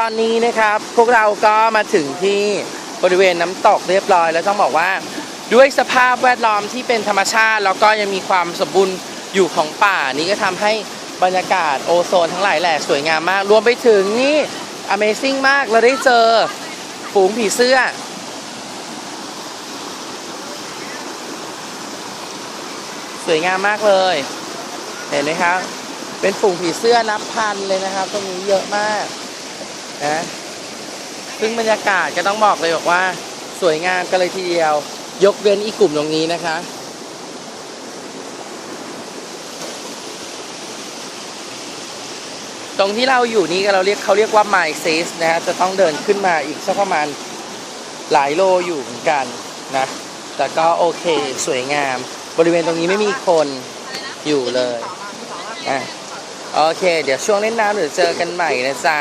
ตอนนี้นะครับพวกเราก็มาถึงที่บริเวณน้ำตกเรียบร้อย แล้วต้องบอกว่าด้วยสภาพแวดล้อมที่เป็นธรรมชาติ แล้วก็ยังมีความสมบูรณ์อยู่ของป่านี้ก็ทำให้บรรยากาศโอโซนทั้งหลายแหล่สวยงามมาก รวมไปถึงนี่ Amazing มากเราได้เจอฝูงผีเสื้อ สวยงามมากเลย เห็นไหมครับ เป็นฝูงผีเสื้อนับพันเลยนะครับ ตรงนี้เยอะมาก นะซึ่งบรรยากาศก็ต้องบอกเลยบอกว่า สวยงามกันเลยทีเดียว ยกเว้นอีกกลุ่มตรงนี้นะคะตรงที่เราอยู่นี้ก็เราเรียกเขาเรียกว่าไมซิสนะฮะจะต้องเดินขึ้นมาอีกสักประมาณหลายโลอยู่เหมือนกันนะแต่ก็โอเคสวยงาม บริเวณตรงนี้ไม่มีคนอยู่เลยอะโอเค เดี๋ยวช่วงเล่นน้ำเดี๋ยวเจอกันใหม่นะจ๊ะ